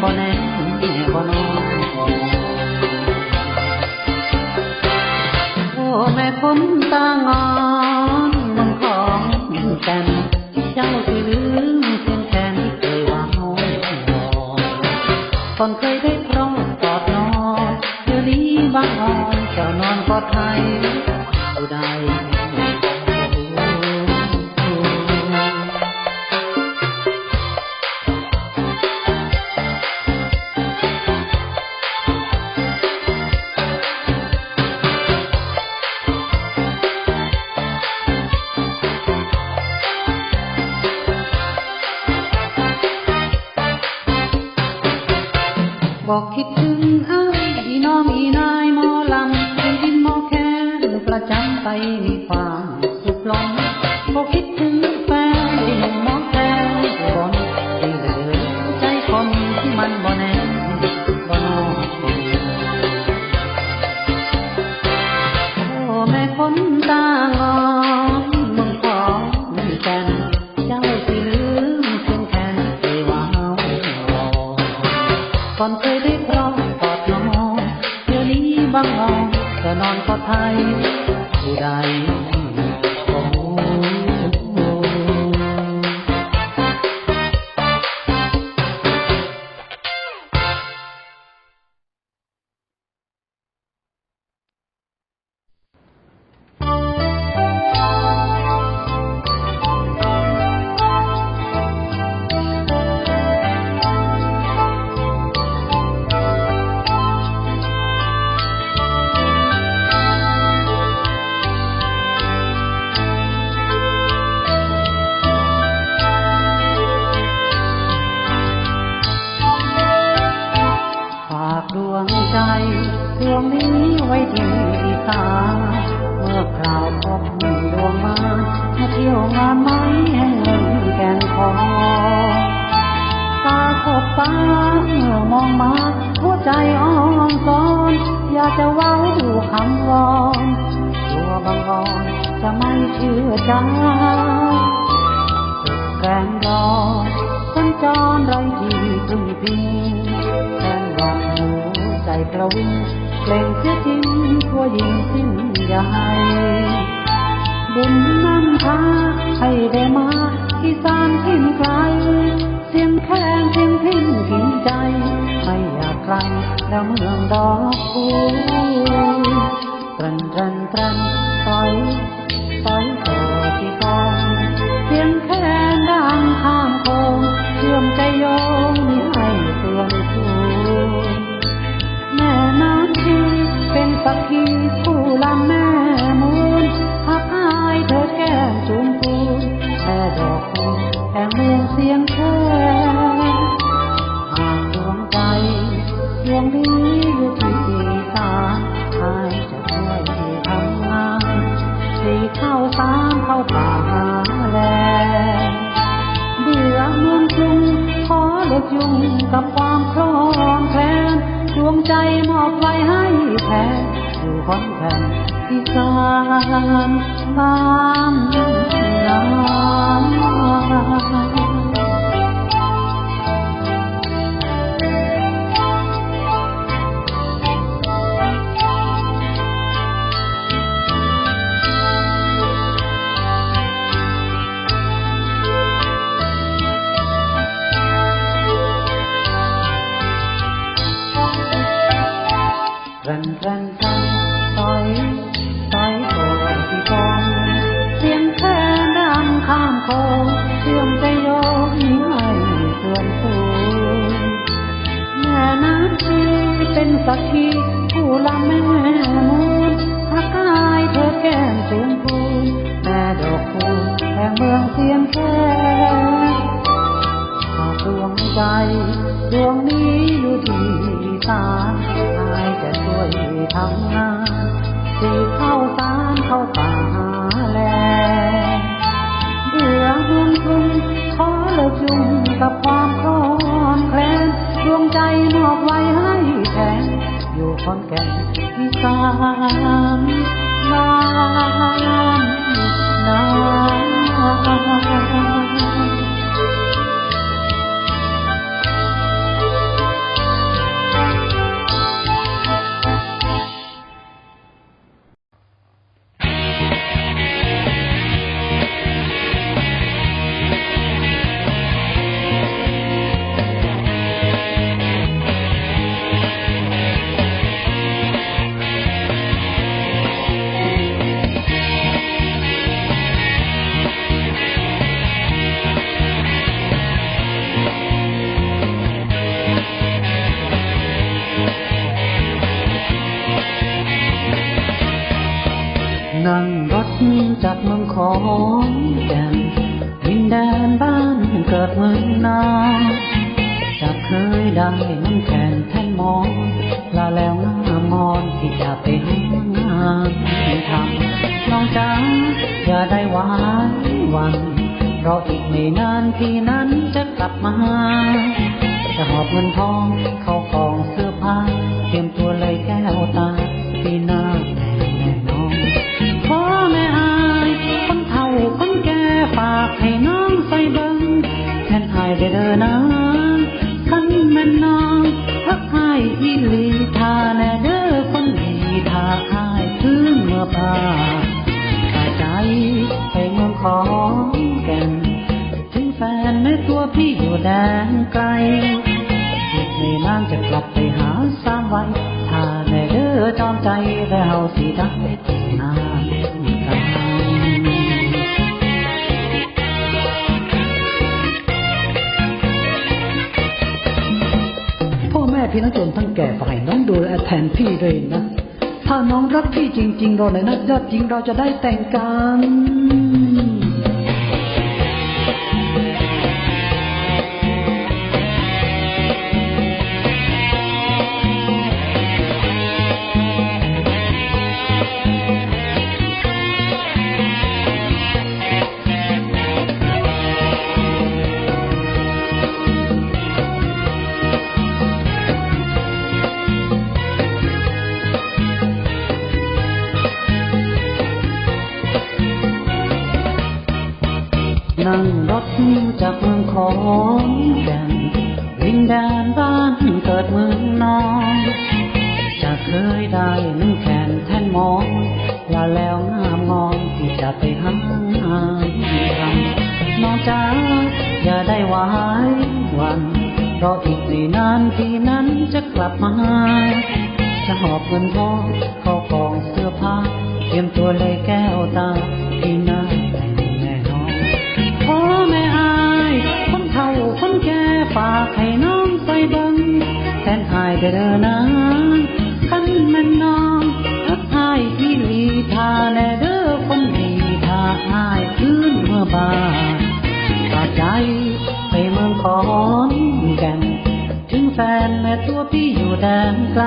bombonera. ไปมีความสุขล้นพอคิดถึงแฟนที่เมองแฟนบนที่เดินใจคนที่มันบ่แน่บ่นอนโอ้แม่คนตางอนมึงขอไม่แฟนเจ้าสิลืมเพียงแค่เอวาวก่อนเคยได้พร้อมกอดน้องเดี๋ยวนี้บางมองจะนอนกอดไทย dari. เจือใจางแรนรอสัญจนไรที่พึ่งพิงแรงรอหัวใจกระวิงเกรงเสียทิ้งทั่วยิงสิ้นใหญ่บุญนำพาให้ได้มาอีสานทิ้งไกลเสียงแค้นเสียงทิ้งหินใจ ไม่อยากไกลแล้วเมืองดอกคูตรันตรันตรันปอย phải 何時放？ เป็นสักทีผู้ละแม่มูลอากายเธอแก้มชมพูแม่ดอกคูแห่งเมืองเสียงแค่หากดวงใจดวงนี้อยู่ที่ตาอายจะช่วยทำงานสีเข้าสาเข้าป่าแลเดือเมืองกรุงขอเลิกจุ่มกับความคลอนแคลนดวงใจนอกไว้ ขอนแก่นอีสานน้ำน้ำ นั่งรถจากเมืองของแก่นดินแดนบ้านเกิดเมืองนอนจากเคยได้น้ำแข็งแท่นมองลาแล้วหน้ามอนที่จะไปหางานทำน้องจ๋าอย่าได้หวานหวันรออีกไม่นานพี่นั้นจะกลับมาจะหอบเงินทอง ในตัวพี่อยู่แดนไกลอีกไม่นานจะกลับไปหาสามไว้ถ้าแม่เด้อจอมใจแล้วสิได้แต่งงานกันพ่อแม่พี่น้องจนทั้งแก่ฝ่ายน้องดูแลแทนพี่ด้วยนะ ถ้าน้องรักพี่จริง ๆ เราเลยนะยอดจริงเราจะได้แต่งกัน ของแก่นดินแดนบ้านเกิดเมืองนอนจะเคยได้นึ่งแขนแท่นมองลาแล้วงามงอนที่จะไปหางานทำน้องจ้าอย่าได้วายวันเพราะอีกไม่นานที่นั้นจะกลับมาจะหอบเงินทองเข้ากองเสื้อผ้าเตรียมตัวเลยแก้วตาที่หน้า ฝากให้น้องใส่บังแทนอายเด้อนะคันมันน้องทักอายที่ลีทาแน่เด้อคนดีทาอายคืนเมื่อบานตาใจไปเมืองขอนแก่นถึงแฟนแม่ตัวพี่อยู่แดนไกล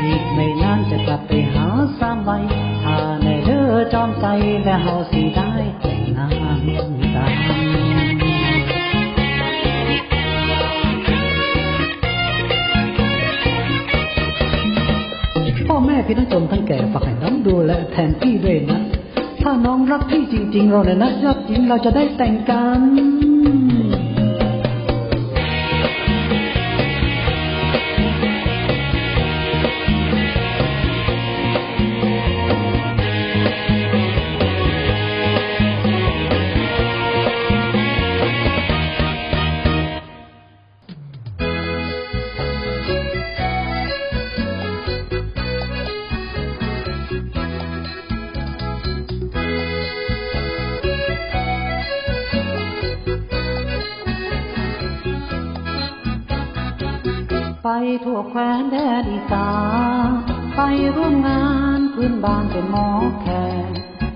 อีกไม่นานจะกลับไปหาสามใบถ้าในเด้อจอมใจแล้วเฮาสิได้แต่งงานกัน พี่น้องจนทั้งแก่ฝากให้น้องดูและแทนพี่ด้วยนะ ถ้าน้องรักพี่จริง ๆ เราเนี่ยนะยอดจริงเราจะได้แต่งกัน ทั่วแคว้นแดนอีสานไปร่วมงานพื้นบ้านเป็นหมอแคน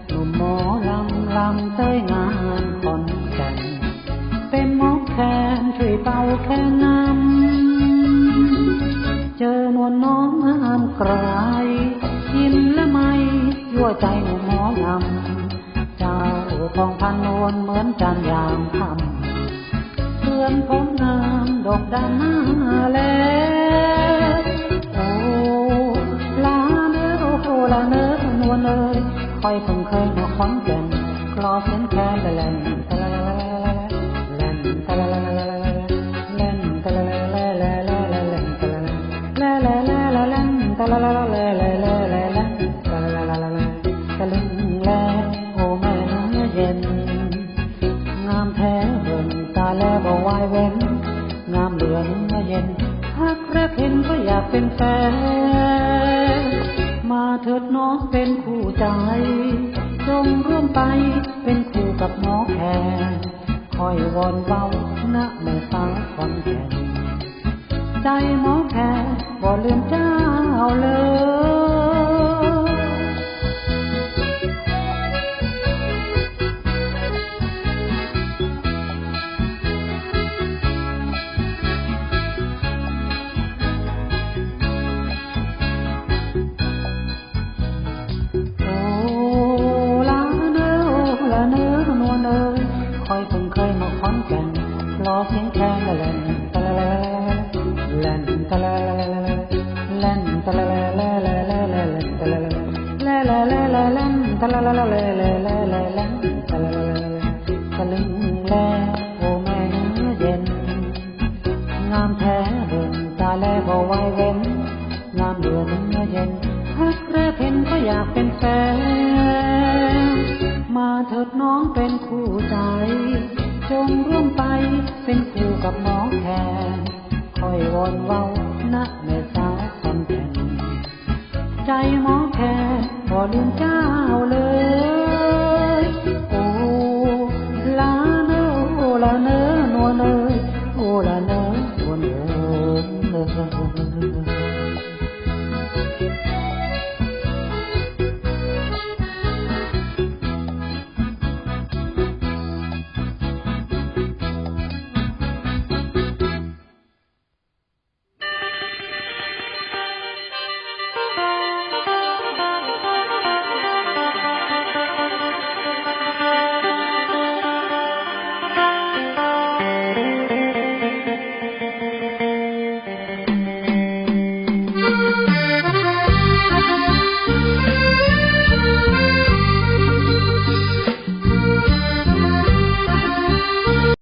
หนุ่มหมอลำลำเต้ยงานคอนแก่นเป็นหมอแคนช่วยเป่าแคนนำเจอนวลน้องงามกไกรยินและไม่ยั่วใจหมู่มหมอลำเจ้าทองพันนวลเหมือนจันยามคำเพื่ อนผมงามดอกดานหน้าแลโอ้ลาเนื้อโอ้โหลาเนื้อนวลเอ้ยคอยส่งเคยมาขอนแก่นกลอเส้นแค่แต่แลนแต่ละ แฟนมาเถิดน้องเป็นคู่ใจ จงร่วมไปเป็นคู่กับหมอแคนคอยวอนเว้าณแม่สาวคอนแก่ใจหมอแคนบ่ลืมเจ้าเลย ลึงแลโอแม่เนื้อเย็น งามแท้เบิ่งตาแลบ่ไหวเว้น งามเหลือเนื้อเย็นฮักแรกเห็นก็อยากเป็นแฟน มาเถิดน้องเป็นคู่ใจ จงร่วมไปเป็นคู่กับหมอแคนคอยวอนเว้าณแม่สาวคนแก่นใจหมอแคน